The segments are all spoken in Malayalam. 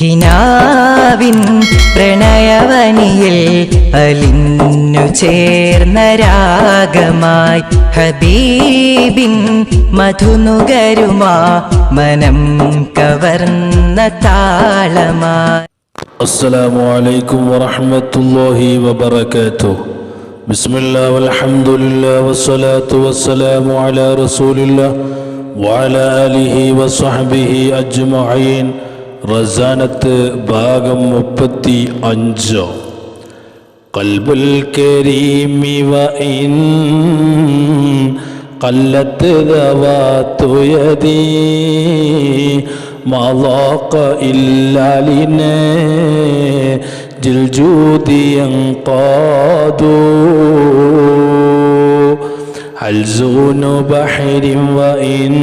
കിനാവിൻ പ്രണയവനിയിൽ അലിഞ്ഞു ചേർന്ന രാഗമായി ഹബീബിൻ മധുനുകരുമാ മനം കവർന്ന താളമായി السلام عليكم ورحمة الله وبركاته بسم الله والحمد لله والصلاة والسلام على رسول الله وعلى آله وصحبه أجمعين رزانة باغم مبتي أنجو قلب الكريم وإن قلت ذوات يدي ما ضاق إلا لناج الجود ينقاد حلزون بحر وإن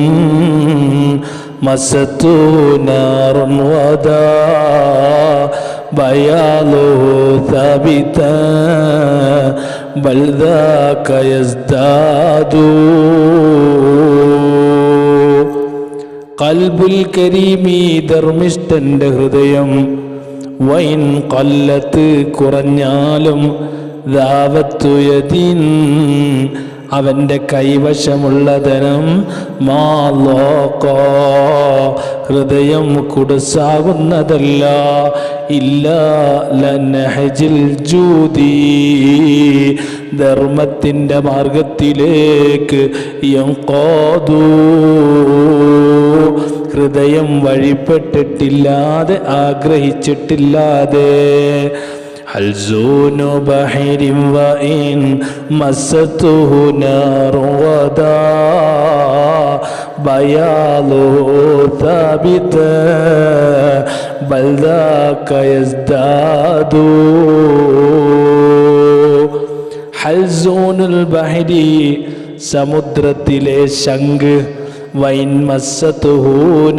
مسته نار ودا بياضه ثابتا بل ذاك يزداد കൽബുൽ കരീമി ധർമ്മിഷ്ഠന്റെ ഹൃദയം വൈൻ കൊല്ലത്ത് കുറഞ്ഞാലും ദാവത്തുയതിൻ അവന്റെ കൈവശമുള്ള ധനം മാലോക്കോ ഹൃദയം കുടുസാവുന്നതല്ല ഇല്ല ലനഹജിൽ ജൂതി ധർമ്മത്തിന്റെ മാർഗത്തിലേക്ക് യങ്കോദൂ ഹൃദയം വഴിപ്പെട്ടിട്ടില്ലാതെ ആഗ്രഹിച്ചിട്ടില്ലാതെ ഹൽസൂനു ബഹിരിം വഇൻ മസ്സതുഹു നാറു വദാ ബയാലു ثابت بل ذاك يزداد ഹൽസൂനുൽ ബഹരി സമുദ്രത്തിലെ ശംഖ് വൈൻ മസ്സത്തുഹൂനാറോൻ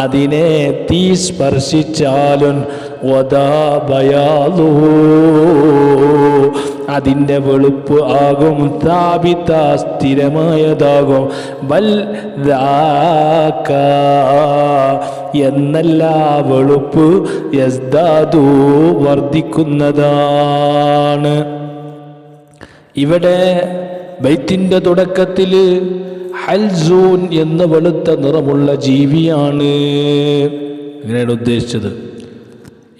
അതിനെ തീ സ്പർശിച്ചാലും ഒതാബയാലു അതിന്റെ വെളുപ്പ് ആകും താപിത സ്ഥിരമായതാകും. ബൽ എന്നല്ല വെളുപ്പ് യസ്ദാദു വർദ്ധിക്കുന്നതാണ്. ഇവിടെ ബൈത്തിന്റെ തുടക്കത്തിൽ ഹൽസൂൻ എന്ന വെളുത്ത നിറമുള്ള ജീവിയാണ്. ഇങ്ങനെയാണ് ഉദ്ദേശിച്ചത്.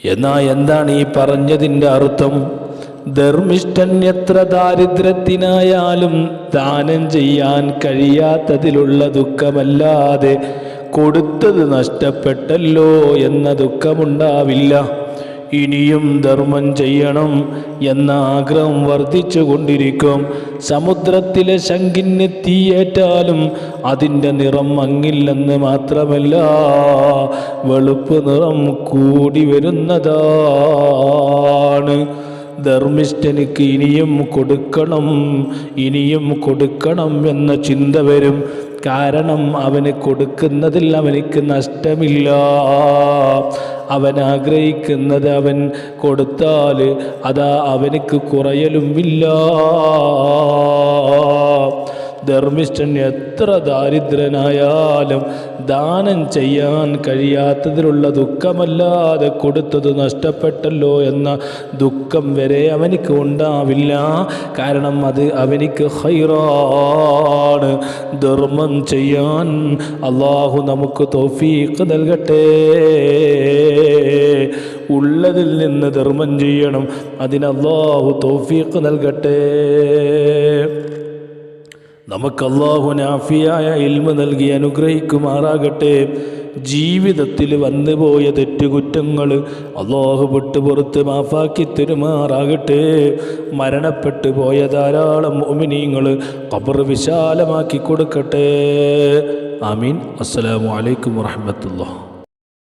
എന്നാ എന്താണ് ഈ പറഞ്ഞതിന്റെ അർത്ഥം? ധർമ്മിഷ്ഠൻ എത്ര ദാരിദ്ര്യത്തിനായാലും ദാനം ചെയ്യാൻ കഴിയാത്തതിലുള്ള ദുഃഖമല്ലാതെ കൊടുത്തത് നഷ്ടപ്പെട്ടല്ലോ എന്ന ദുഃഖമുണ്ടാവില്ല. ഇനിയും ധർമ്മം ചെയ്യണം എന്ന ആഗ്രഹം വർദ്ധിച്ചു കൊണ്ടിരിക്കും. സമുദ്രത്തിലെ ശങ്കിന് തീയേറ്റാലും അതിന്റെ നിറം മങ്ങില്ലെന്ന് മാത്രമല്ല വെളുപ്പ് നിറം കൂടി വരുന്നതാണ്. ധർമ്മിഷ്ഠനിക്ക് ഇനിയും കൊടുക്കണം ഇനിയും കൊടുക്കണം എന്ന ചിന്ത വരും. കാരണം അവന് കൊടുക്കുന്നതിൽ അവനിക്ക് നഷ്ടമില്ല. അവൻ ആഗ്രഹിക്കുന്നത് അവൻ കൊടുത്താൽ അതാ അവനക്ക് കുറയലുമില്ല. ധർമ്മിഷ്ഠൻ എത്ര ദാരിദ്രനായാലും ദാനം ചെയ്യാൻ കഴിയാത്തതിലുള്ള ദുഃഖമല്ലാതെ കൊടുത്തത് നഷ്ടപ്പെട്ടല്ലോ എന്ന ദുഃഖം വരെ അവനിക്ക് ഉണ്ടാവില്ല. കാരണം അത് അവനിക്ക് ഹൈറാണ് ധർമ്മം ചെയ്യാൻ അള്ളാഹു നമുക്ക് തോഫീക്ക് നൽകട്ടെ. ഉള്ളതിൽ നിന്ന് ധർമ്മം ചെയ്യണം. അതിന് അള്ളാഹു തോഫീക്ക് നൽകട്ടെ. നമുക്ക് അള്ളാഹു നാഫിയായ ഇൽമ നൽകി അനുഗ്രഹിക്കുമാറാകട്ടെ. ജീവിതത്തിൽ വന്നുപോയ തെറ്റുകുറ്റങ്ങൾ അള്ളാഹു വിട്ട് പുറത്ത് മാഫാക്കി തരുമാറാകട്ടെ. മരണപ്പെട്ടു പോയ ധാരാളം ഒമിനീങ്ങൾ കബർ വിശാലമാക്കി കൊടുക്കട്ടെ. ആമീൻ. അസ്സലാമു അലൈക്കും വറഹമത്തുള്ള